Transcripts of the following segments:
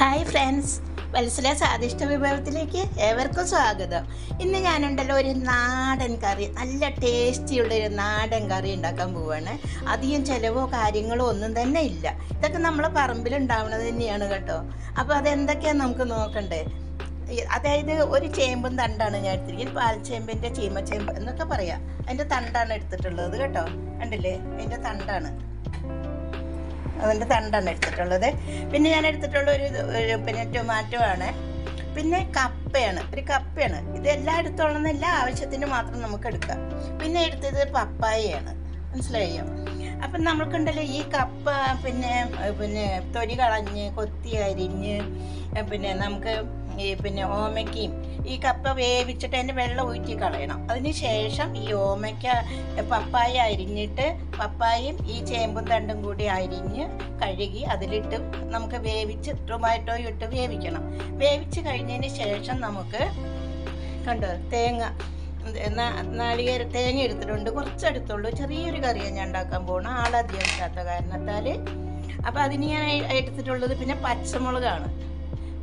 Hi friends. Vatsala സ്വാദിഷ്ട വിഭവത്തിലേക്ക് ഏവർക്കും സ്വാഗതം. ഇന്ന് ഞാനുണ്ടല്ലോ ഒരു നാടൻ കറി നല്ല ടേസ്റ്റിയുള്ള ഒരു നാടൻ കറി ഉണ്ടാക്കാൻ പോവാണ്. അധികം ചിലവോ കാര്യങ്ങളോ ഒന്നും തന്നെ ഇല്ല. ഇതൊക്കെ നമ്മളെ പറമ്പിൽ ഉണ്ടാവുന്നത് തന്നെയാണ് കേട്ടോ. അപ്പോൾ അതെന്തൊക്കെയാണ് നമുക്ക് നോക്കണ്ടേ? അതായത് ഒരു ചേമ്പും തണ്ടാണ് ഞാൻ എടുത്തിരിക്കുന്നത്. പാൽച്ചേമ്പിന്റെ ചീമച്ചേമ്പ് എന്നൊക്കെ പറയാം. അതിന്റെ തണ്ടാണ് എടുത്തിട്ടുള്ളത് കേട്ടോ. കണ്ടില്ലേ? അതിന്റെ തണ്ടാണ്. അതിന്റെ തണ്ടാണ് എടുത്തിട്ടുള്ളത്. പിന്നെ ഞാൻ എടുത്തിട്ടുള്ള ഒരു പിന്നെ ടൊമാറ്റോ ആണ്. പിന്നെ കപ്പയാണ്. ഒരു കപ്പയാണ്. ഇത് എല്ലായിടത്തുള്ളതെന്നില്ല ആവശ്യത്തിന് മാത്രം നമുക്ക് എടുക്കാം. പിന്നെ എടുത്തത് പപ്പായയാണ്. മനസ്സിലായോ? അപ്പം നമ്മൾക്കുണ്ടല്ലോ ഈ കപ്പ പിന്നെ പിന്നെ തൊലി കളഞ്ഞ് കൊത്തി അരിഞ്ഞ് പിന്നെ നമുക്ക് ഈ പിന്നെ ഓമയ്ക്കയും ഈ കപ്പ വേവിച്ചിട്ട് അതിന്റെ വെള്ളം ഊറ്റി കളയണം. അതിനുശേഷം ഈ ഓമയ്ക്ക പപ്പായ അരിഞ്ഞിട്ട് പപ്പായയും ഈ ചേമ്പും തണ്ടും കൂടി അരിഞ്ഞ് കഴുകി അതിലിട്ട് നമുക്ക് വേവിച്ച് ടൊമാറ്റോ ഇട്ട് വേവിക്കണം. വേവിച്ച് കഴിഞ്ഞതിന് ശേഷം നമുക്ക് കണ്ടോ തേങ്ങ നാളികേ തേങ്ങ എടുത്തിട്ടുണ്ട്. കുറച്ചെടുത്തുള്ളൂ. ചെറിയൊരു കറിയാണ് ഞാൻ ഉണ്ടാക്കാൻ പോകണം ആളധികം ഇല്ലാത്ത കാരണത്താൽ അപ്പോൾ അതിന് ഞാൻ എടുത്തിട്ടുള്ളത് പിന്നെ പച്ചമുളകാണ്.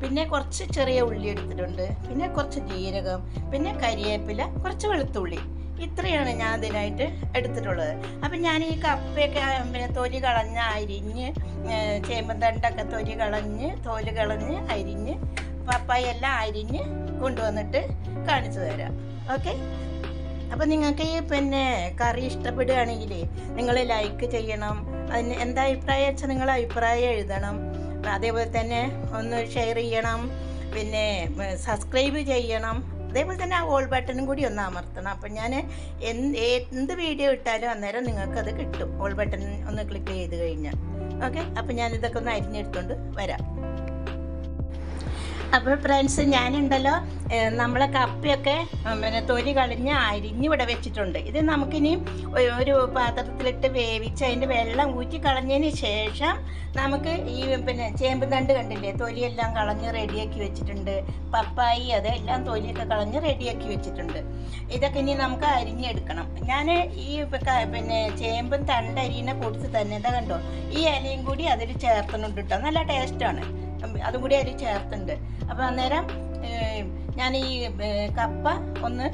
പിന്നെ കുറച്ച് ചെറിയ ഉള്ളി എടുത്തിട്ടുണ്ട്. പിന്നെ കുറച്ച് ജീരകം പിന്നെ കരിയേപ്പില കുറച്ച് വെളുത്തുള്ളി. ഇത്രയാണ് ഞാൻ അതിനായിട്ട് എടുത്തിട്ടുള്ളത്. അപ്പം ഞാൻ ഈ കപ്പയൊക്കെ പിന്നെ തൊലി കളഞ്ഞ് അരിഞ്ഞ് ചേമ്പന്തണ്ടൊക്കെ തണ്ടൊക്കെ തൊലി കളഞ്ഞ് തോൽ കളഞ്ഞ് അരിഞ്ഞ് പപ്പായ എല്ലാം അരിഞ്ഞ് കൊണ്ടുവന്നിട്ട് കാണിച്ചു തരാം. ഓക്കെ? അപ്പം നിങ്ങൾക്ക് ഈ പിന്നെ കറി ഇഷ്ടപ്പെടുകയാണെങ്കിൽ നിങ്ങൾ ലൈക്ക് ചെയ്യണം. അതിന് എന്താ അഭിപ്രായം വെച്ചാൽ നിങ്ങൾ അഭിപ്രായം എഴുതണം. അതേപോലെ തന്നെ ഒന്ന് ഷെയർ ചെയ്യണം. പിന്നെ സബ്സ്ക്രൈബ് ചെയ്യണം. അതേപോലെ തന്നെ ആ ഓൾ ബട്ടണും കൂടി ഒന്ന് അമർത്തണം. അപ്പം ഞാൻ എന്ത് എന്ത് വീഡിയോ ഇട്ടാലും അന്നേരം നിങ്ങൾക്കത് കിട്ടും. ഓൾ ബട്ടൺ ഒന്ന് ക്ലിക്ക് ചെയ്ത് കഴിഞ്ഞാൽ. ഓക്കെ അപ്പം ഞാൻ ഇതൊക്കെ ഒന്ന് അരിഞ്ഞെടുത്തുകൊണ്ട് വരാം. അപ്പോൾ ഫ്രണ്ട്സ് ഞാനുണ്ടല്ലോ. നമ്മളെ കപ്പയൊക്കെ പിന്നെ തൊലി കളഞ്ഞ് അരിഞ്ഞ് ഇവിടെ വെച്ചിട്ടുണ്ട്. ഇത് നമുക്കിനി ഒരു- പാത്രത്തിലിട്ട് വേവിച്ച് അതിന്റെ വെള്ളം ഊറ്റി കളഞ്ഞതിന് ശേഷം നമുക്ക് ഈ പിന്നെ ചേമ്പ് തണ്ട് കണ്ടില്ലേ? തൊലിയെല്ലാം കളഞ്ഞ് റെഡിയാക്കി വെച്ചിട്ടുണ്ട്. പപ്പായി അതെല്ലാം തൊലിയൊക്കെ കളഞ്ഞ് റെഡിയാക്കി വെച്ചിട്ടുണ്ട്. ഇതൊക്കെ ഇനി നമുക്ക് അരിഞ്ഞെടുക്കണം. ഞാൻ ഈ പിന്നെ ചേമ്പും തണ്ട് കൂട്ടത്തിൽ തന്നെ ഇതാ കണ്ടോ? ഈ ഇലയും കൂടി അതിൽ ചേർത്തുന്നുണ്ട് കേട്ടോ നല്ല ടേസ്റ്റാണ് അതും കൂടി അതിൽ ചേർത്തുണ്ട് അപ്പോൾ അന്നേരം ഞാൻ ഈ കപ്പ ഒന്ന്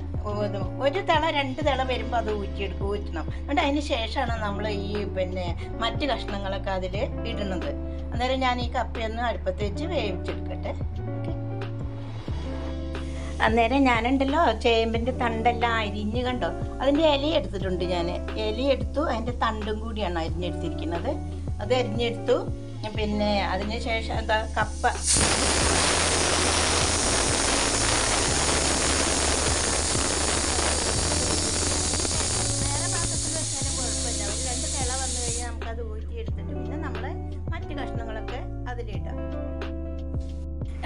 ഒരു തള രണ്ട് തള വരുമ്പോൾ അത് ഊറ്റിയെടുക്കും ഊറ്റണം. എന്നിട്ട് അതിന് ശേഷമാണ് നമ്മൾ ഈ പിന്നെ മറ്റ് കഷ്ണങ്ങളൊക്കെ അതിൽ ഇടുന്നത്. അന്നേരം ഞാൻ ഈ കപ്പയൊന്ന് അടുപ്പത്ത് വെച്ച് വേവിച്ചെടുക്കട്ടെ. അന്നേരം ഞാനുണ്ടല്ലോ ചേമ്പിന്റെ തണ്ടെല്ലാം അരിഞ്ഞ് കണ്ടോ? അതിന്റെ ഇല എടുത്തിട്ടുണ്ട് ഞാൻ ഇല എടുത്തു അതിന്റെ തണ്ടും കൂടിയാണ് അരിഞ്ഞെടുത്തിരിക്കുന്നത്. അത് അരിഞ്ഞെടുത്തു. പിന്നെ അതിന് ശേഷം എന്താ കപ്പ.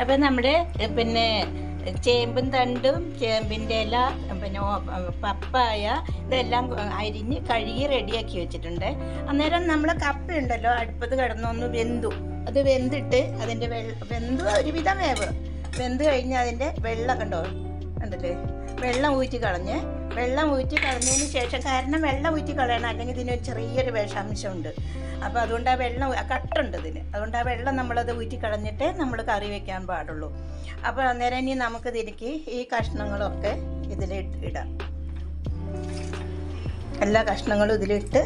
അപ്പം നമ്മുടെ പിന്നെ ചേമ്പും തണ്ടും ചേമ്പിന്റെ ഇല പിന്നെ പപ്പായ ഇതെല്ലാം അരിഞ്ഞ് കഴുകി റെഡിയാക്കി വെച്ചിട്ടുണ്ട്. അന്നേരം നമ്മൾ ഉണ്ടല്ലോ അടുപ്പത്ത് കിടന്നൊന്ന് വെന്തു. അത് വെന്തിട്ട് അതിന്റെ വെള്ള വെന്തു ഒരുവിധം വേവ്. വെന്ത് കഴിഞ്ഞ് അതിന്റെ വെള്ളം കണ്ടോ? കണ്ടില്ലേ? വെള്ളം ഊറ്റി കളഞ്ഞ് വെള്ളം ഊറ്റി കളഞ്ഞതിന് ശേഷം കാരണം വെള്ളം ഊറ്റി കളയണം അല്ലെങ്കിൽ ഇതിനൊരു ചെറിയൊരു വിഷാംശമുണ്ട്. അപ്പോൾ അതുകൊണ്ട് ആ വെള്ളം കട്ടുണ്ട് ഇതിന് അതുകൊണ്ട് ആ വെള്ളം നമ്മളത് ഊറ്റി കളഞ്ഞിട്ട് നമ്മൾ കറി വെക്കാൻ പാടുള്ളൂ. അപ്പോൾ അന്നേരം ഇനി നമുക്ക് തിരുക്കി ഈ കഷ്ണങ്ങളൊക്കെ ഇതിലിട്ട് ഇടാം. എല്ലാ കഷ്ണങ്ങളും ഇതിലിട്ട്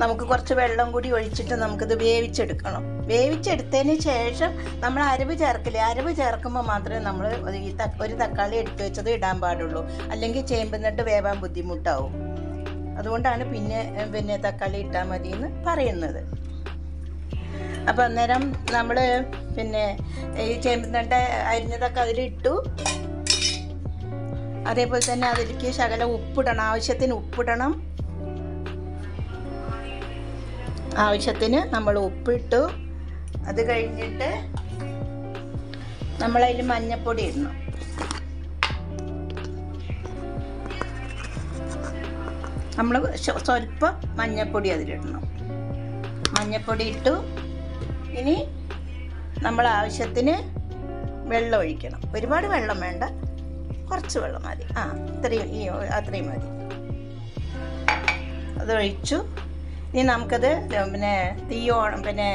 നമുക്ക് കുറച്ച് വെള്ളം കൂടി ഒഴിച്ചിട്ട് നമുക്കിത് വേവിച്ചെടുക്കണം. വേവിച്ചെടുത്തതിന് ശേഷം നമ്മൾ അരവ് ചേർക്കില്ലേ? അരവ് ചേർക്കുമ്പോൾ മാത്രമേ നമ്മൾ ഈ ഒരു തക്കാളി എടുത്തു വെച്ചത് ഇടാൻ പാടുള്ളൂ. അല്ലെങ്കിൽ ചേമ്പുന്നിട്ട് വേവാൻ ബുദ്ധിമുട്ടാവും. അതുകൊണ്ടാണ് പിന്നെ പിന്നെ തക്കാളി ഇട്ടാൽ മതി എന്ന് പറയുന്നത്. അപ്പം അന്നേരം നമ്മൾ പിന്നെ ഈ ചേമ്പുന്നണ്ട അരിഞ്ഞതൊക്കെ അതിലിട്ടു. അതേപോലെ തന്നെ അതിലേക്ക് ശകലം ഉപ്പിടണം. ആവശ്യത്തിന് ഉപ്പിടണം. ആവശ്യത്തിന് നമ്മൾ ഉപ്പിട്ടു. അത് കഴിഞ്ഞിട്ട് നമ്മൾ നമ്മളതിൽ മഞ്ഞപ്പൊടി ഇടണം. നമ്മൾ സ്വല്പം മഞ്ഞപ്പൊടി അതിലിടണം. മഞ്ഞപ്പൊടി ഇട്ടു. ഇനി നമ്മൾ ആവശ്യത്തിന് വെള്ളം ഒഴിക്കണം. ഒരുപാട് വെള്ളം വേണ്ട. കുറച്ച് വെള്ളം മതി. ആ ഇത്രയും ഈ അത്രയും മതി. അത് ഒഴിച്ചു. ഇനി നമുക്കത് പിന്നെ തീ ഓൺ പിന്നെ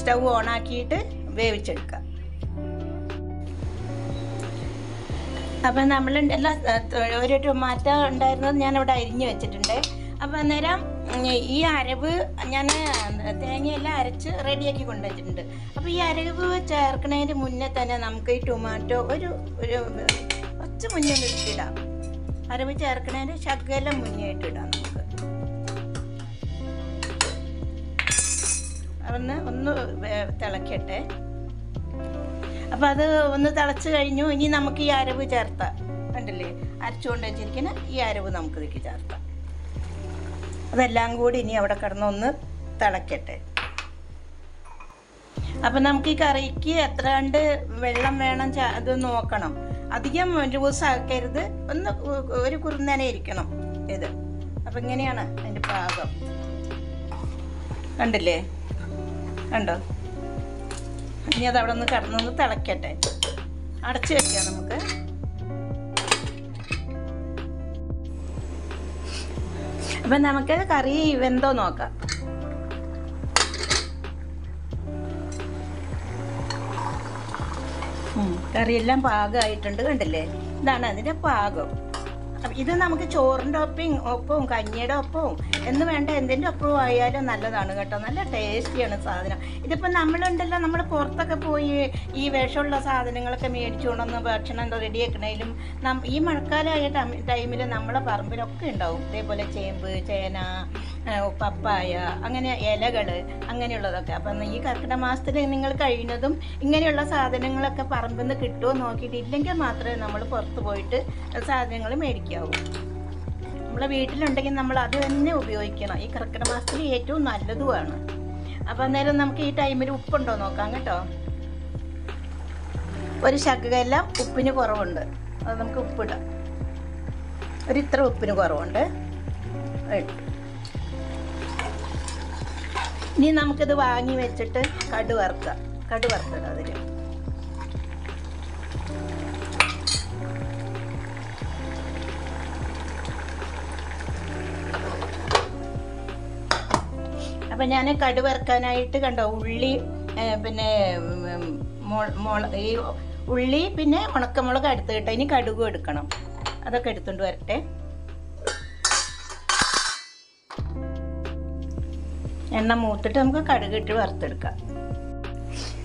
സ്റ്റൗ ഓണാക്കിയിട്ട് വേവിച്ചെടുക്കാം. അപ്പം നമ്മൾ എല്ലാ ഒരു ടൊമാറ്റോ ഉണ്ടായിരുന്നത് ഞാനിവിടെ അരിഞ്ഞു വെച്ചിട്ടുണ്ട്. അപ്പം അന്നേരം ഈ അരവ് ഞാൻ തേങ്ങയെല്ലാം അരച്ച് റെഡിയാക്കി കൊണ്ടുവച്ചിട്ടുണ്ട്. അപ്പോൾ ഈ അരവ് ചേർക്കുന്നതിന് മുന്നേ തന്നെ നമുക്ക് ഈ ടൊമാറ്റോ ഒരു ഒരു കുറച്ച് മുന്നേ ഇട്ടിടാം. അരവ് ചേർക്കുന്നതിന് ശകലം മുന്നേ ഇട്ടിടാം. നമുക്ക് ഒന്ന് ഒന്ന് തിളക്കട്ടെ. അപ്പം അത് ഒന്ന് തിളച്ച് കഴിഞ്ഞു. ഇനി നമുക്ക് ഈ അരവ് ചേർത്താം കണ്ടില്ലേ? അരച്ചുകൊണ്ട് വെച്ചിരിക്കുന്ന ഈ അരവ് നമുക്ക് ഇതിലേക്ക് ചേർത്താം. അതെല്ലാം കൂടി ഇനി അവിടെ കിടന്ന് ഒന്ന് തിളക്കട്ടെ. അപ്പം നമുക്ക് ഈ കറിക്ക് എത്ര കണ്ട് വെള്ളം വേണം അത് നോക്കണം. അധികം ലൂസ് ആക്കരുത്. ഒന്ന് ഒരു കുറുന്നനെ ഇരിക്കണം ഇത്. അപ്പം ഇങ്ങനെയാണ് അതിന്റെ പാകം. കണ്ടില്ലേ? കണ്ടോ? ഇനി അത് അവിടെ ഒന്ന് കടന്നൊന്ന് തിളക്കട്ടെ. അടച്ചു വെക്കാം നമുക്ക്. അപ്പം നമുക്ക് കറി വെന്തോ നോക്കാം. കറിയെല്ലാം പാകമായിട്ടുണ്ട് കണ്ടില്ലേ? ഇതാണ് അതിന്റെ പാകം. ഇത് നമുക്ക് ചോറിന്റെ ഒപ്പം ഒപ്പവും കഞ്ഞിയുടെ ഒപ്പവും എന്ന് വേണ്ട എന്തിന്റെ ഒപ്പവും ആയാലും നല്ലതാണ് കേട്ടോ. നല്ല ടേസ്റ്റിയാണ് സാധനം. ഇതിപ്പോൾ നമ്മളുണ്ടല്ലോ നമ്മൾ പുറത്തൊക്കെ പോയി ഈ വിഷമുള്ള സാധനങ്ങളൊക്കെ മേടിച്ചു കൊണ്ടുവന്ന് ഭക്ഷണം റെഡിയാക്കണേലും ഈ മഴക്കാലമായ ടൈമിൽ നമ്മളെ പറമ്പിലൊക്കെ ഉണ്ടാവും. ഇതേപോലെ ചേമ്പ് ചേന പപ്പായ അങ്ങനെ ഇലകൾ അങ്ങനെയുള്ളതൊക്കെ. അപ്പം ഈ കർക്കിടക മാസത്തിൽ നിങ്ങൾ കഴിയുന്നതും ഇങ്ങനെയുള്ള സാധനങ്ങളൊക്കെ പറമ്പിൽ നിന്ന് കിട്ടുമോ നോക്കിയിട്ട് ഇല്ലെങ്കിൽ മാത്രമേ നമ്മൾ പുറത്ത് പോയിട്ട് സാധനങ്ങൾ മേടിക്കാവൂ. നമ്മളെ വീട്ടിലുണ്ടെങ്കിൽ നമ്മൾ അത് തന്നെ ഉപയോഗിക്കണം. ഈ കർക്കിടക മാസത്തിൽ ഏറ്റവും നല്ലതുമാണ് അപ്പം അന്നേരം നമുക്ക് ഈ ടൈമിൽ ഉപ്പുണ്ടോ നോക്കാം കേട്ടോ. ഒരു ശകലം ഉപ്പിന് കുറവുണ്ട്. അത് നമുക്ക് ഉപ്പിടാം. ഒരു ഇത്ര ഉപ്പിന് കുറവുണ്ട്. ഇട്ടു. ഇനി നമുക്കിത് വാങ്ങി വെച്ചിട്ട് കടു വറുക്കാം. കടു വറുത്തിടാം അതിൽ അപ്പം ഞാൻ കടു വറുക്കാനായിട്ട് കണ്ടോ ഉള്ളി പിന്നെ മുള ഈ ഉള്ളി പിന്നെ ഉണക്കമുളക് എടുത്ത് കേട്ടോ ഇനി കടുകും എടുക്കണം. അതൊക്കെ എടുത്തുകൊണ്ട് വരട്ടെ. എണ്ണ മൂത്തിട്ട് നമുക്ക് കടുകിട്ട് വറുത്തെടുക്കാം.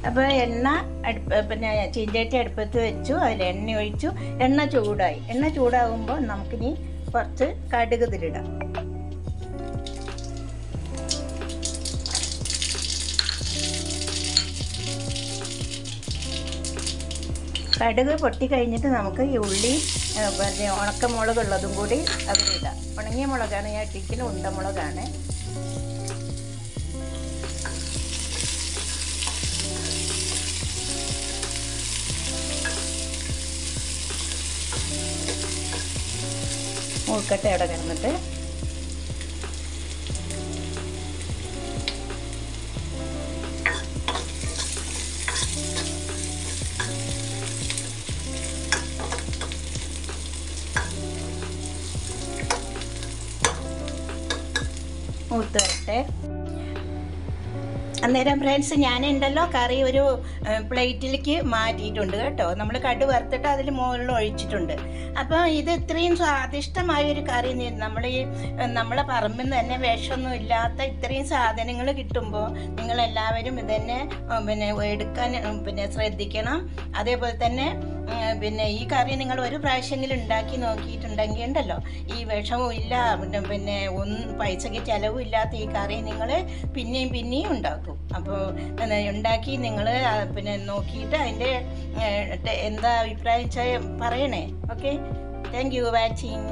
അപ്പോൾ എണ്ണ അടുപ്പ് പിന്നെ ചീഞ്ചട്ടി അടുപ്പത്ത് വെച്ചു അതിൽ എണ്ണ ഒഴിച്ചു. എണ്ണ ചൂടായി. എണ്ണ ചൂടാകുമ്പോൾ നമുക്കിനി കുറച്ച് കടുക് ഇതിലിടാം. കടുക് പൊട്ടിക്കഴിഞ്ഞിട്ട് നമുക്ക് ഈ ഉള്ളി പിന്നെ ഉണക്കമുളകുള്ളതും കൂടി അതിലിടാം. ഉണങ്ങിയ മുളകാണ് ഞാൻ ഇട്ടിരിക്കുന്ന ഉണ്ടമുളകാണ് മൂക്കട്ടെ അവിടെ കിടന്നിട്ട്. മൂത്ത് വരട്ടെ. അന്നേരം ഫ്രണ്ട്സ് ഞാനുണ്ടല്ലോ കറി ഒരു പ്ലേറ്റിലേക്ക് മാറ്റിയിട്ടുണ്ട് കേട്ടോ. നമ്മൾ കടു വറുത്തിട്ട് അതിൽ മുകളിൽ ഒഴിച്ചിട്ടുണ്ട്. അപ്പോൾ ഇത് ഇത്രയും സ്വാദിഷ്ടമായ ഒരു കറി നമ്മൾ ഈ നമ്മളെ പറമ്പിൽ നിന്ന് തന്നെ വിഷമൊന്നും ഇല്ലാത്ത ഇത്രയും സാധനങ്ങൾ കിട്ടുമ്പോൾ നിങ്ങളെല്ലാവരും ഇതന്നെ പിന്നെ എടുക്കാൻ പിന്നെ ശ്രദ്ധിക്കണം. അതേപോലെ തന്നെ പിന്നെ ഈ കറി നിങ്ങൾ ഒരു പ്രാവശ്യമെങ്കിലും ഉണ്ടാക്കി നോക്കിയിട്ടുണ്ടെങ്കിൽ ഉണ്ടല്ലോ. ഈ വിഷവും ഇല്ല പിന്നെ ഒന്നും പൈസയ്ക്ക് ചിലവും ഇല്ലാത്ത ഈ കറി നിങ്ങൾ പിന്നെയും പിന്നെയും ഉണ്ടാക്കും. അപ്പോൾ ഉണ്ടാക്കി നിങ്ങൾ പിന്നെ നോക്കിയിട്ട് അതിന്റെ എന്താ അഭിപ്രായം വെച്ചാൽ പറയണേ. ഓക്കെ? Thank you watching